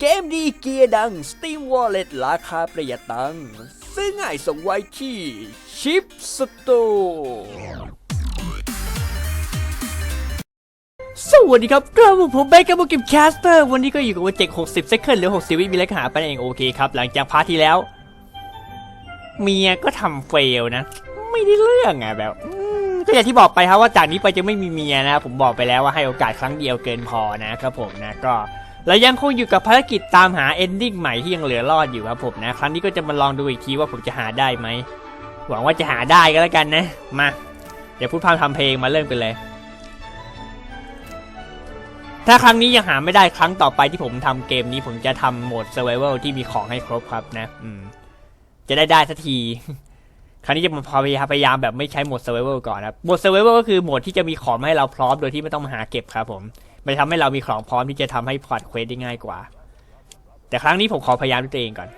เกมดีเกียร์ดัง Steam Wallet ราคาประหยัดตังค์ซื้อง่ายส่งไวที่ชิปสโตสวัสดีครับกลับมาผมเบคกับบุกิมแคสเตอร์วันนี้ก็อยู่กับวันเจ็ก60 second หรือ 60 วิมีเล็กหาไปเองโอเคครับ หลังจากพาร์ทที่แล้ว เมียก็ทำเฟลนะ ไม่ได้เรื่องอะแบบก็อย่างที่บอกไปครับว่าจากนี้ไปจะไม่มีเมียนะ ผมบอกไปแล้วว่าให้โอกาสครั้งเดียวเกินพอนะครับผมนะก็ เรายังคงอยู่กับภารกิจตามหาเอนดิ้งใหม่ที่ยังเหลือรอดอยู่ครับผมนะ ครั้งนี้ก็จะมาลองดูอีกทีว่าผมจะหาได้ไหม หวังว่าจะหาได้ก็แล้วกันนะ มา เดี๋ยวพูดพามทำเพลงมาเริ่มกันเลย ถ้าครั้งนี้ยังหาไม่ได้ครั้งต่อไปที่ผมทำเกมนี้ผมจะทำโหมด survival ที่มีของให้ครบครับนะ อืม จะได้ได้สักทีครั้งนี้จะมาพยายามพยายามแบบไม่ใช้โหมด survival ก่อนนะครับโหมด survival ก็คือโหมดที่จะมีของให้เราพร้อมโดยที่ไม่ต้องมาหาเก็บครับผม มันจะทำให้เรามีของพร้อมที่จะทำให้พอดเควสได้ง่ายกว่า แต่ครั้งนี้ผมขอพยายามด้วยตัวเองก่อน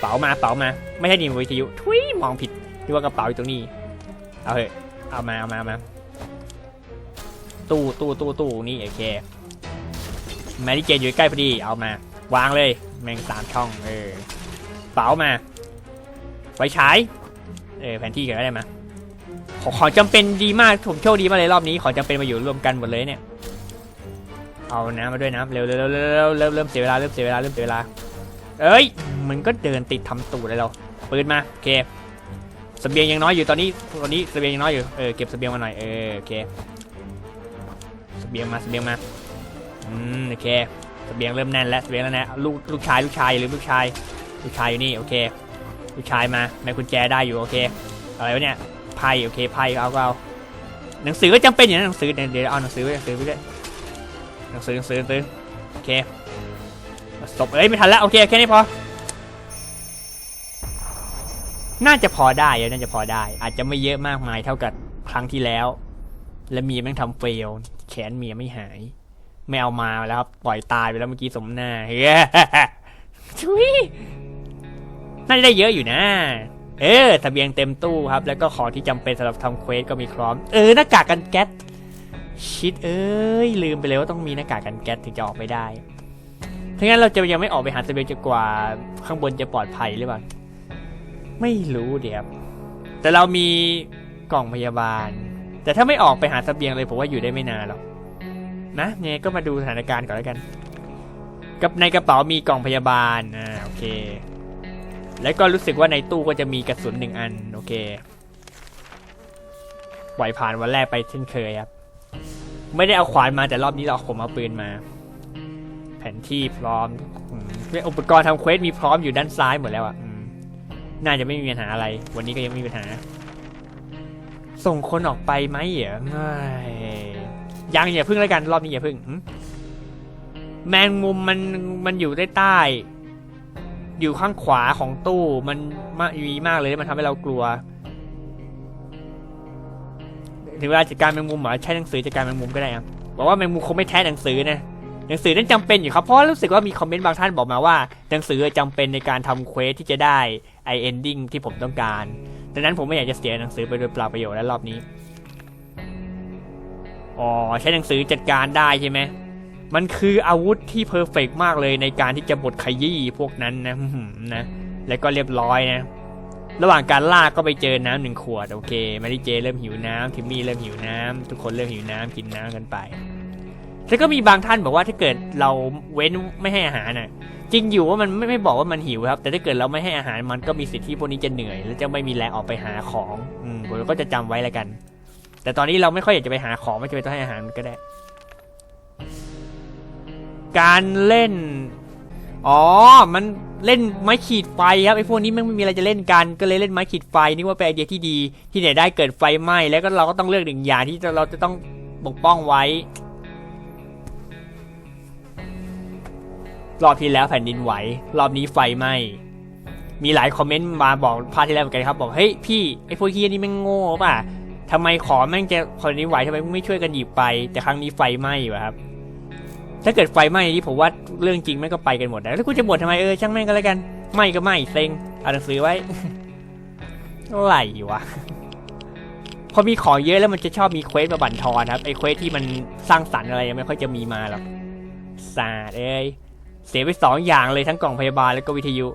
เป๋ามาเป๋ามา ไม่ใช่นี่วิทยุทุยมองผิดที่ว่ากระเป๋าอยู่ตรงนี้ เอาเถอะเอามาเอามาเอามาตู้ตู้ตู้ตู้นี่โอเคแมรี่เจนอยู่ใกล้พอดีเอามา วางเลย แมงสามช่องเออเป๋ามาไฟฉายเออแผนที่กันก็ได้มาขอของจำเป็นดีมากผมโชคดีมากเลยรอบนี้ ของจำเป็นมาอยู่รวมกันหมดเลยเนี่ย เอาน้ำมาด้วยนะเร็วเร็วเร็วเร็วเริ่มเริ่มเสียเวลาเริ่มเสียเวลาเริ่มเสียเวลา เอ้ยมันก็เดินติดทำตูดเลยเราปืนมาโอเคสเบียงยังน้อยอยู่ตอนนี้ตอนนี้สเบียงยังน้อยอยู่เออเก็บสเบียงมาหน่อยเออโอเคสเบียงมาสเบียงมาอืมโอเคสเบียงเริ่มแน่นแล้วสเบียงแล้วนะลูกลูกชายลูกชายอย่าลืมลูกชายลูกชายอยู่นี่โอเคลูกชายมาแม่กุญแจได้อยู่โอเคอะไรวะเนี่ยไพ่โอเคไพ่เอาก็เอาหนังสือก็จำเป็นอยู่นะหนังสือเดี๋ยวเอาหนังสือไว้หนังสือไปด้วย หนังสือหนังสือหนังสือโอเคจบเอ้ยไม่ทันแล้วโอเคแค่นี้พอ น่าจะพอได้อะน่าจะพอได้ อาจจะไม่เยอะมากมายเท่ากับครั้งที่แล้ว และมีแม่งทำเฟลแขนเมียไม่หาย ไม่เอามาแล้วครับปล่อยตายไปแล้วเมื่อกี้สมหน้าเฮ้ยชุยน่าจะได้เยอะอยู่นะ เออทะเบียงเต็มตู้ครับ แล้วก็ของที่จำเป็นสำหรับทำเควสก็มีพร้อม เออหน้ากากกันแก๊ส ชิดเอ้ย ลืมไปเลยว่าต้องมีหน้ากากกันแก๊สถึงจะออกไปได้ถ้างั้นเราจะยังไม่ออกไปหาทะเบียงจนกว่าข้างบนจะปลอดภัยหรือเปล่า ไม่รู้เดี๋ยวแต่เรามีกล่องพยาบาล แต่ถ้าไม่ออกไปหาทะเบียงเลยผมว่าอยู่ได้ไม่นานหรอกนะเนี่ยก็มาดูสถานการณ์ก่อนแล้วกัน กับในกระเป๋ามีกล่องพยาบาลอ่าโอเค แล้วก็รู้สึกว่าในตู้ก็จะมีกระสุนหนึ่งอัน โอเคไหวผ่านวันแรกไปเช่นเคยครับ ไม่ได้เอาขวานมาแต่รอบนี้เราเอาผมเอาปืนมา แผนที่พร้อมอืมอุปกรณ์ทำเควสมีพร้อมอยู่ด้านซ้ายหมดแล้วอะน่าจะไม่มีปัญหาอะไร วันนี้ก็ยังไม่มีปัญหา ส่งคนออกไปไหมเหรอไม่ยังอย่าพึ่งแล้วกัน รอบนี้อย่าพึ่งแมงมุมมันมันอยู่ใต้ใต้ อยู่ข้างขวาของตู้มันมีมากเลยมันทำให้เรากลัว ถึงเวลาจัดการแมงมุมเหรอใช้หนังสือจัดการแมงมุมก็ได้ครับบอกว่าแมงมุมคงไม่แท้หนังสือนะหนังสือนั้นจำเป็นอยู่ครับเพราะรู้สึกว่ามีคอมเมนต์บางท่านบอกมาว่า หนังสือจำเป็นในการทำเควสที่จะได้ไอเอนดิ้งที่ผมต้องการดังนั้นผมไม่อยากจะเสียหนังสือไปโดยเปล่าประโยชน์แล้วรอบนี้อ๋อใช้หนังสือจัดการได้ใช่ไหมมันคืออาวุธที่เพอร์เฟกมากเลยในการที่จะบดขยี้พวกนั้นนะนะแล้วก็เรียบร้อยนะ ระหว่างการลากก็ไปเจอน้ำหนึ่งขวดโอเคมาริเจเริ่มหิวน้ำทิมมี่เริ่มหิวน้ำทุกคนเริ่มหิวน้ำกินน้ำกันไปแล้วก็มีบางท่านบอกว่าถ้าเกิดเราเว้นไม่ให้อาหารน่ะจริงอยู่ว่ามันไม่ไม่บอกว่ามันหิวครับ แต่ถ้าเกิดเราไม่ให้อาหารมันก็มีสิทธิ์ที่พวกนี้จะเหนื่อย และจะไม่มีแรงออกไปหาของอืมผมก็จะจำไว้แล้วกัน แต่ตอนนี้เราไม่ค่อยอยากจะไปหาของไม่จำเป็นต้องให้อาหารก็ได้ การเล่น อ๋อ มันเล่นไม้ขีดไฟครับไอ้พวกนี้มันไม่มีอะไรจะเล่นกันก็เลยเล่นไม้ขีดไฟนี่ว่าเป็นไอเดียที่ดี ที่ไหนได้เกิดไฟไหม้แล้วก็เราก็ต้องเลือกหนึ่งอย่างที่เราจะต้องปกป้องไว้ รอบที่แล้วแผ่นดินไหว รอบนี้ไฟไหม้มีหลายคอมเมนต์มาบอกพาที่แล้วเหมือนกันครับ บอกเฮ้ยพี่ไอ้พวกเฮียนี่แม่งโง่ป่ะทำไมขอแม่งจะแผ่นดินไหวทำไมไม่ช่วยกันหยิบไป แต่ครั้งนี้ไฟไหม้วะครับ ถ้าเกิดไฟไหม้นี่ผมว่าเรื่องจริงแม่ก็ไปกันหมดแล้วแล้วกูจะบ่นทำไมเออช่างแม่งก็แล้วกันไหม้ก็ไหม้เซ็งเอาหนังสือไว้อะไรวะพอมีของเยอะแล้วมันจะชอบมีเควสมาบั่นทอนครับไอเควสที่มันสร้างสรรค์อะไรยังไม่ค่อยจะมีมาหรอกศาสตร์เอ้ยเสียไปสองอย่างเลยทั้งกล่องพยาบาลแล้วก็วิทยุ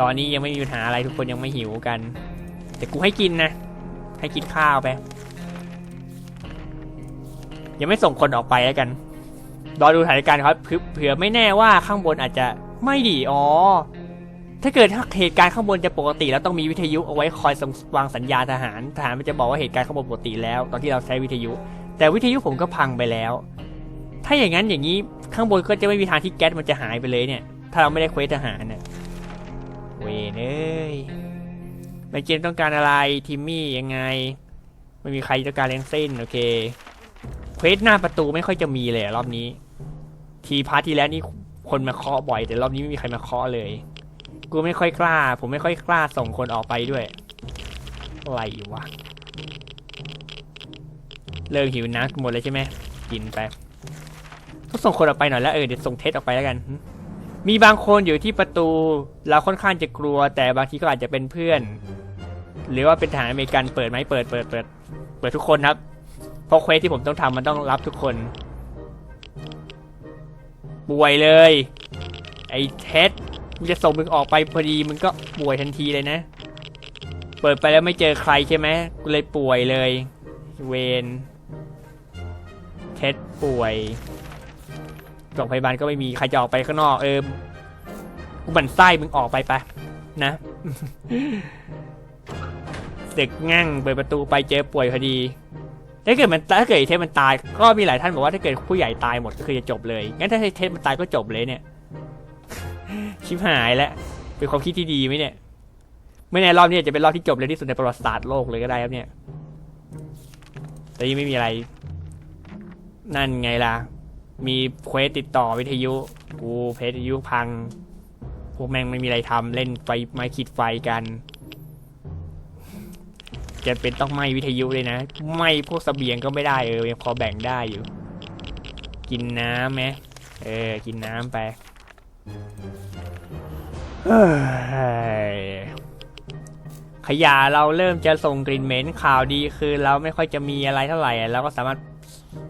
ตอนนี้ยังไม่มีปัญหาอะไรทุกคนยังไม่หิวกัน แต่กูให้กินนะ ให้กินข้าวไป ยังไม่ส่งคนออกไปแล้วกัน รอดูสถานการณ์ครับเผื่อเผื่อไม่แน่ว่าข้างบนอาจจะไม่ดีอ๋อ ถ้าเกิดถ้าเหตุการณ์ข้างบนจะปกติ แล้วต้องมีวิทยุเอาไว้คอยส่งวางสัญญาณทหาร ทหารมันจะบอกว่าเหตุการณ์ข้างบนปกติแล้ว ตอนที่เราใช้วิทยุ แต่วิทยุผมก็พังไปแล้ว ถ้าอย่างนั้นอย่างนี้ข้างบนก็จะไม่มีทางที่แก๊สมันจะหายไปเลยเนี่ย ถ้าเราไม่ได้เควสทหารเนี่ยเวนเอ้ยในเกมต้องการอะไร ทิมมี่ยังไง ไม่มีใครต้องการเลงสิ้น โอเค เควสหน้าประตูไม่ค่อยจะมีเลยรอบนี้ ทีพาร์ทที่แล้วนี่คนมาเคาะบ่อย แต่รอบนี้ไม่มีใครมาเคาะเลย กูไม่ค่อยกล้า ผมไม่ค่อยกล้าส่งคนออกไปด้วยอะไรวะเลิกหิวน้ำหมดเลยใช่ไหมกินไปต้องส่งคนออกไปหน่อยแล้วเออเดี๋ยวส่งเทสออกไปแล้วกัน มีบางคนอยู่ที่ประตูเราค่อนข้างจะกลัว แต่บางทีก็อาจจะเป็นเพื่อน หรือว่าเป็นทหารอเมริกันเปิดไหมเปิดเปิดเปิดเปิดทุกคนครับ เพราะเควสที่ผมต้องทำมันต้องรับทุกคนป่วยเลย ไอ้เท็ดมึงจะส่งมึงออกไปพอดีมึงก็ป่วยทันทีเลยนะ เปิดไปแล้วไม่เจอใครใช่ไหมกูเลยป่วยเลย เวนเท็ดป่วยกล่องพยาบาลก็ไม่มีใครจะออกไปข้างนอกเออกูบันไส้มึงออกไปไปนะเด็กงั่งเปิดประตูไปเจอป่วยพอดี ถ้าเกิดมันถ้าเกิดไอเทปมันตาย ก็มีหลายท่านบอกว่าถ้าเกิดผู้ใหญ่ตายหมดก็คือจะจบเลย งั้นถ้าไอเทปมันตายก็จบเลยเนี่ย ชิบหายแล้ว เป็นความคิดที่ดีไหมเนี่ย ไม่แน่รอบนี้จะเป็นรอบที่จบเร็วที่สุดในประวัติศาสตร์โลกเลยก็ได้ครับเนี่ย แต่ยังไม่มีอะไร นั่นไงล่ะ มีเควสติดต่อวิทยุ กูเพจวิทยุพัง พวกแม่งไม่มีอะไรทำเล่นไฟไม้ขีดไฟกัน จะเป็นต้องไหม้วิทยุเลยนะไหม้พวกเสบียงก็ไม่ได้เออยังพอแบ่งได้อยู่ กินน้ำไหมเออ กินน้ำไปขยะเราเริ่มจะส่งกลิ่นเหม็นข่าวดีคือเราไม่ค่อยจะมีอะไรเท่าไหร่เราก็สามารถ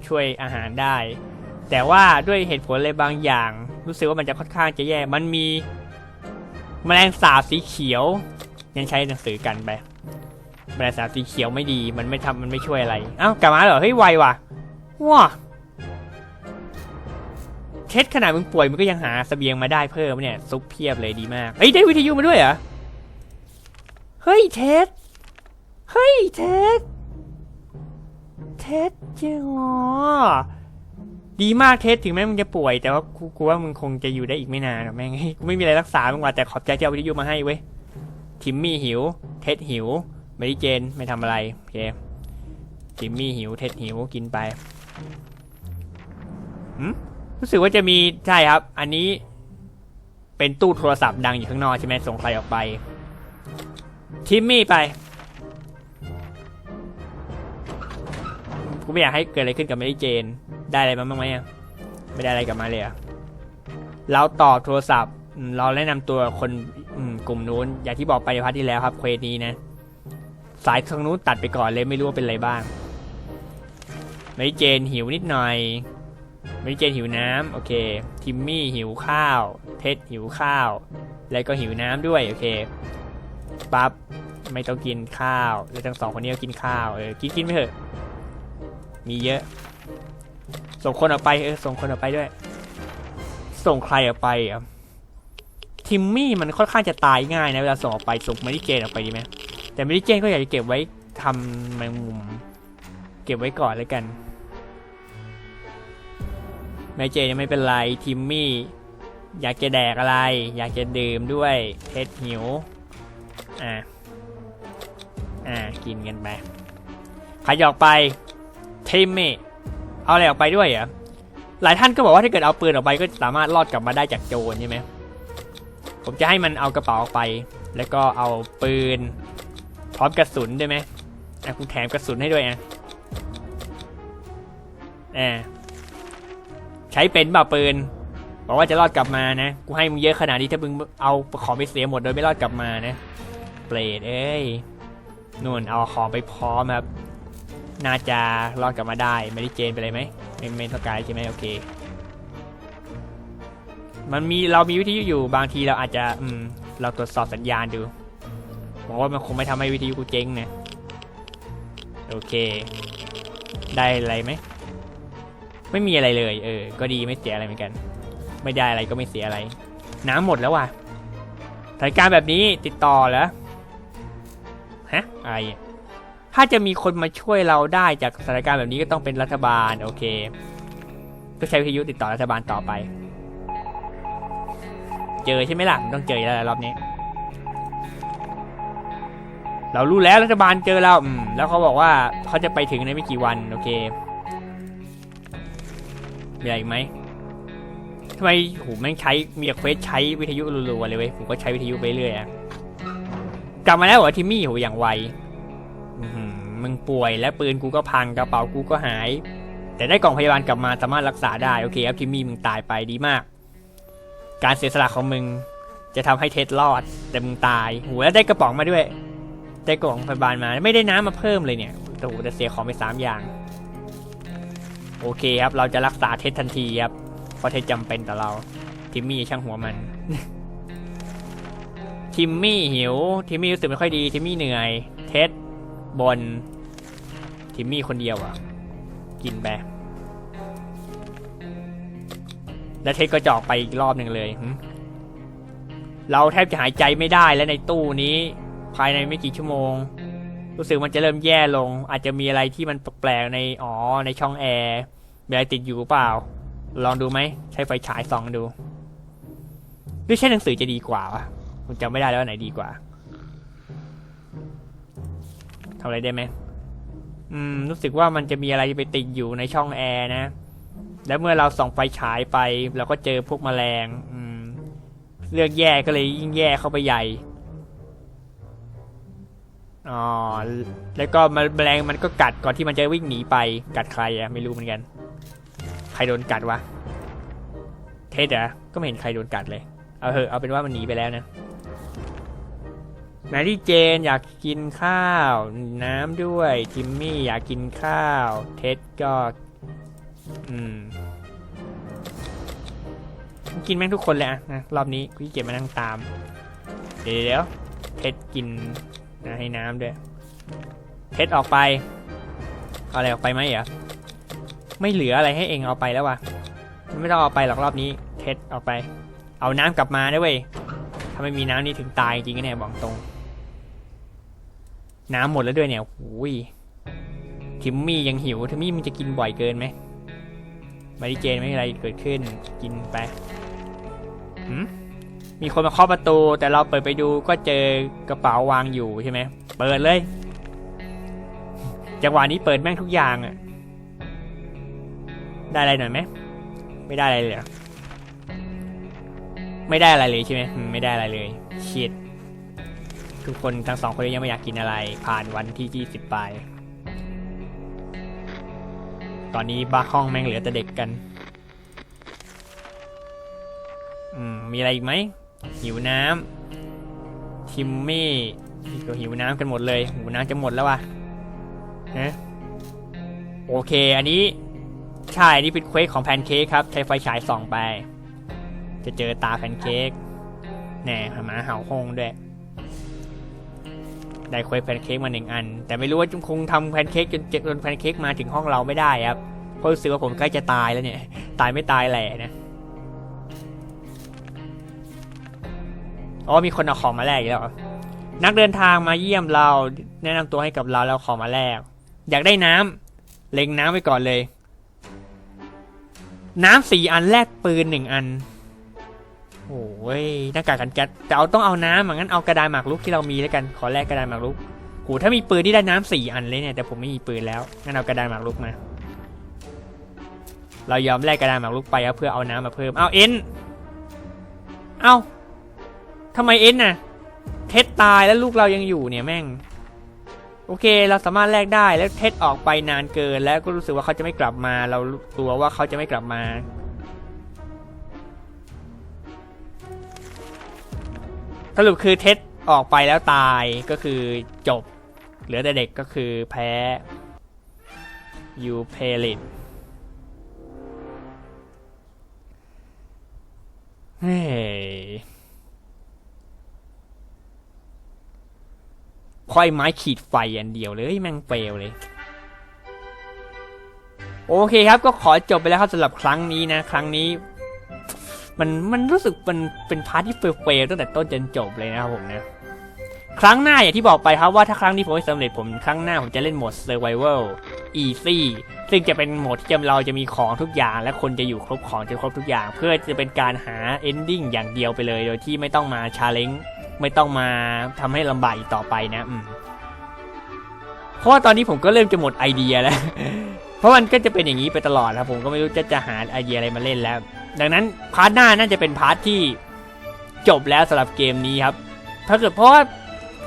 ช่วยอาหารได้ แต่ว่าด้วยเหตุผลอะไรบางอย่าง รู้สึกว่ามันจะค่อนข้างจะแย่ มันมี แมลงสาบสีเขียว ยังใช้หนังสือกันไป แมลงสาบสีเขียวไม่ดี มันไม่ทำมันไม่ช่วยอะไร เอ้ากลับมาเหรอ เฮ้ยไวว่ะ ว้าเท็ดขนาดมึงป่วยมึงก็ยังหาเสบียงมาได้เพิ่มเนี่ย ซุปเพียบเลยดีมาก เฮ้ย ได้วิทยุมาด้วยเหรอ เฮ้ยเท็ด เฮ้ยเท็ด เท็ดเจ้าอ๋อดีมากเท็ดถึงแม้มึงจะป่วย แต่ว่ากูกูว่ามึงคงจะอยู่ได้อีกไม่นานหรอกแม่งกูไม่มีอะไรรักษามึงว่ะแต่ขอบใจที่เอาวิทยุมาให้เว้ยทิมมี่หิว เท็ดหิว เมริเจนไม่ทำอะไร โอเคจิมมี่หิว เท็ดหิวกินไปหืมรู้สึกว่าจะมีใช่ครับ อันนี้ เป็นตู้โทรศัพท์ดังอยู่ข้างนอกใช่ไหมส่งใครออกไป ทิมมี่ไปกูไม่อยากให้เกิดอะไรขึ้นกับเมริเจน ได้อะไรมาบ้างไหมอะไม่ได้อะไรกลับมาเลยอะเราตอบโทรศัพท์เราแนะนำตัวคนกลุ่มนู้น อย่างที่บอกไปในพาร์ทที่แล้วครับเควสนี้นะ สายทางนู้นตัดไปก่อนเลยไม่รู้ว่าเป็นอะไรบ้างเมริเจนหิวนิดหน่อยเมริเจนหิวน้ำโอเค ทิมมี่หิวข้าวเท็ดหิวข้าว แล้วก็หิวน้ำด้วยโอเค ปั๊บไม่ต้องกินข้าว แล้วทั้งสองคนนี้ก็กินข้าว เออ กินกินไปเถอะ มีเยอะ ส่งคนออกไป เออ ส่งคนออกไปด้วย ส่งใครออกไปอะ ทิมมี่มันค่อนข้างจะตายง่ายนะเวลาส่งออกไป ส่งเมริเจนออกไปดีไหม แต่เมริเจนก็อยากจะเก็บไว้ทำแมงมุม เก็บไว้ก่อนแล้วกันเมริเจนยังไม่เป็นไรทิมมี่ อยากจะแดกอะไร อยากจะดื่มด้วยเท็ดหิวอ่าอ่ากินกันไปใครจะออกไปทิมมี่เอาอะไรออกไปด้วยเหรอหลายท่านก็บอกว่าถ้าเกิดเอาปืนออกไปก็สามารถรอดกลับมาได้จากโจรใช่ไหมผมจะให้มันเอากระเป๋าออกไป แล้วก็เอาปืน ร้อมกระสุนได้ไหมอะกูแถมกระสุนให้ด้วยอะอ่าใช้เป็นบ่าปืนบอกว่าจะรอดกลับมานะ กูให้มึงเยอะขนาดนี้ถ้ามึงเอาของไปเสียหมดโดยไม่รอดกลับมานะ เปรตเอ้ยนู่นเอาของไปพร้อมครับ น่าจะรอดกลับมาได้ไม่ได้เจนไปเลยไหมไม่ไม่ต้องการใช่ไหมโอเค มันมีเรามีวิทยุอยู่บางทีเราอาจจะอืมเราตรวจสอบสัญญาณดู วังว่ามันคงไม่ทำให้วิทยุกูเจ๊งนะ โอเค ได้อะไรไหม ไม่มีอะไรเลย เออ ก็ดีไม่เสียอะไรเหมือนกัน ไม่ได้อะไรก็ไม่เสียอะไร น้ำหมดแล้วว่ะสถานการณ์แบบนี้ติดต่อเหรอฮะอะไรอถ้าจะมีคนมาช่วยเราได้จากสถานการณ์แบบนี้ก็ต้องเป็นรัฐบาล โอเค ก็ใช้วิทยุติดต่อรัฐบาลต่อไป เจอใช่ไหมล่ะมันต้องเจอแล้วรอบนี้ เรารู้แล้วรัฐบาลเจอเราอืมแล้วเขาบอกว่าเขาจะไปถึงในไม่กี่วันโอเคมีอะไรอีกไหมทำไมโหแม่งใช้มีแต่เควสใช้วิทยุรัวๆเลยเว้ยผมก็ใช้วิทยุไปเรื่อยอะกลับมาแล้วเหรอทิมมี่โหอย่างไวอื้อหือมึงป่วยและปืนกูก็พังกระเป๋ากูก็หาย แต่ได้กล่องพยาบาลกลับมาสามารถรักษาได้โอเคครับทิมมี่มึงตายไปดีมาก การเสียสละของมึงจะทำให้เท็ดรอด แต่มึงตายโหแล้วได้กระป๋องมาด้วย ได้กล่องพยาบาลมาไม่ได้น้ำมาเพิ่มเลยเนี่ยโอ้โหแต่เสียของไปสามอย่าง โอเคครับ เราจะรักษาเท็ดทันทีครับ เพราะเท็ดจำเป็นต่อเราทิมมี่ช่างหัวมัน ทิมมี่หิว ทิมมี่รู้สึกไม่ค่อยดีทิมมี่เหนื่อย เท็ดบน ทิมมี่คนเดียวอะ กินไปแล้วเท็ดก็จอกไปอีกรอบหนึ่งเลย เราแทบจะหายใจไม่ได้แล้วในตู้นี้ ภายในไม่กี่ชั่วโมง รู้สึกมันจะเริ่มแย่ลง อาจจะมีอะไรที่มันแปลกๆในอ๋อในช่องแอร์มีอะไรติดอยู่เปล่า ลองดูไหมใช้ไฟฉายส่องดูหรือใช้หนังสือจะดีกว่าวะผมจำไม่ได้แล้วว่าไหนดีกว่าทำอะไรได้ไหมอืม รู้สึกว่ามันจะมีอะไรไปติดอยู่ในช่องแอร์นะ แล้วเมื่อเราส่องไฟฉายไป เราก็เจอพวกแมลง อืม เลือกแย่ก็เลยยิ่งแย่เข้าไปใหญ่ อ๋อ แล้วก็แมลงมันก็กัดก่อนที่มันจะวิ่งหนีไป กัดใครอะไม่รู้เหมือนกัน ใครโดนกัดวะ เท็ดเหรอะก็ไม่เห็นใครโดนกัดเลย เอาเหอะเอาเป็นว่ามันหนีไปแล้วนะแมรี่เจนอยากกินข้าว น้ำด้วยทิมมี่อยากกินข้าว เท็ดก็ อืม กินแม่งทุกคนเลยอะนะรอบนี้กูขี้เกียจมานั่งตาม เดี๋ยวเดี๋ยวเท็ดกิน นะให้น้ำด้วยเท็ดออกไปเอาอะไรออกไปไหมเหรอไม่เหลืออะไรให้เองเอาไปแล้ววะไม่ต้องเอาไปหรอกรอบนี้เท็ดเอาไป เอาน้ำกลับมาด้วยเว้ยถ้าไม่มีน้ำนี่ถึงตายจริงๆเนี่ยบอกตรง น้ำหมดแล้วด้วยเนี่ยโอ้ยทิมมี่ยังหิวทิมมี่มึงจะกินบ่อยเกินไหมมาริเจนไม่มีอะไรเกิดขึ้นกินไปหืม มีคนมาเคาะประตู แต่เราเปิดไปดูก็เจอกระเป๋าวางอยู่ใช่ไหมเปิดเลย จังหวะนี้เปิดแม่งทุกอย่างอะได้อะไรหน่อยไหมไม่ได้อะไรเลยไม่ได้อะไรเลยใช่ไหมอืมไม่ได้อะไรเลยชิดทุกคนทั้งสองคนยังไม่อยากกินอะไร ผ่านวันที่ยี่สิบไป ตอนนี้บ้าห้องแม่งเหลือแต่เด็กกัน อืม มีอะไรอีกไหม หิวน้ำทิมมี่ก็หิวน้ำกันหมดเลยหิวน้ำจะหมดแล้ววะฮะโอเค อันนี้ใช่นี่เป็นเควสของแพนเค้กครับ ใช้ไฟฉายส่องไป จะเจอตาแพนเค้กแน่หมาเห่าหงด้วย ได้เควสแพนเค้กมาหนึ่งอัน แต่ไม่รู้ว่าจุคงทำแพนเค้กจนจนแพนเค้กมาถึงห้องเราไม่ได้ครับเพราะรู้สึกว่าผมใกล้จะตายแล้วเนี่ย ตายไม่ตายแหละนะ อ๋อมีคนเอาของมาแลกอีกแล้วนักเดินทางมาเยี่ยมเรา แนะนำตัวให้กับเราแล้วเอาของมาแลกอยากได้น้ำเล็งน้ำไว้ก่อนเลย น้ำสี่อันแลกปืนหนึ่งอันโอ้ยหน้ากากกันแก๊สแต่เอาต้องเอาน้ำอะงั้นเอากระดาษหมากรุกที่เรามีแล้วกัน ขอแลกกระดาษหมากรุกโหถ้ามีปืนที่ได้น้ำสี่อันเลยเนี่ยแต่ผมไม่มีปืนแล้วงั้นเอากระดาษหมากรุกมา เรายอมแลกกระดาษหมากรุกไปเพื่อเอาน้ำมาเพิ่ม เอาเอ็น เอา ทำไมเอ็นน่ะ เท็ดตายแล้วลูกเรายังอยู่เนี่ยแม่ง โอเค เราสามารถแลกได้แล้วเท็ดออกไปนานเกิน แล้วก็รู้สึกว่าเขาจะไม่กลับมา เรากลัวว่าเขาจะไม่กลับมาสรุปคือเท็ดออกไปแล้วตายก็คือจบ เหลือแต่เด็กก็คือแพ้ยูเพลิตเพ ราะไอ้ไม้ขีดไฟอันเดียวเลยแม่งเฟลเลย โอเคครับก็ขอจบไปแล้วครับสำหรับครั้งนี้นะ ครั้งนี้ มันมันรู้สึกมันเป็นพาร์ทที่เฟลตั้งแต่ต้นจนจบเลยนะครับผมนะครั้งหน้าอย่างที่บอกไปครับว่าถ้าครั้งนี้ผมไม่สำเร็จผมครั้งหน้าผมจะเล่นโหมด Survival Easy ซึ่งจะเป็นโหมดที่เราจะมีของทุกอย่าง และคนจะอยู่ครบของจะครบทุกอย่าง เพื่อจะเป็นการหา ending อย่างเดียวไปเลย โดยที่ไม่ต้องมาชาเลนจ์ ไม่ต้องมาทำให้ลำบากอีกต่อไปนะอืมเพราะว่าตอนนี้ผมก็เริ่มจะหมดไอเดียแล้ว เพราะมันก็จะเป็นอย่างนี้ไปตลอดครับผมก็ไม่รู้จะจะหาไอเดียอะไรมาเล่นแล้ว ดังนั้นพาร์ทหน้าน่าจะเป็นพาร์ทที่จบแล้วสำหรับเกมนี้ครับ ถ้าเกิดเพราะว่า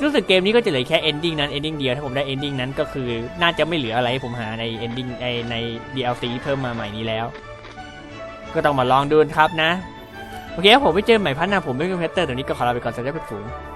รู้สึกเกมนี้ก็จะเหลือแค่ ending นั้น ending เดียวถ้าผมได้ ending นั้นก็คือน่าจะไม่เหลืออะไรให้ผมหาใน ending ในใน DLC เพิ่มมาใหม่นี้แล้ว ก็ต้องมาลองดูครับนะ โอเคครับผมไปเจอใหม่พัฒนาผมไม่เป็นเพเตอร์ตัวนี้ก็ขอลาไปก่อนสวัสดีครับผม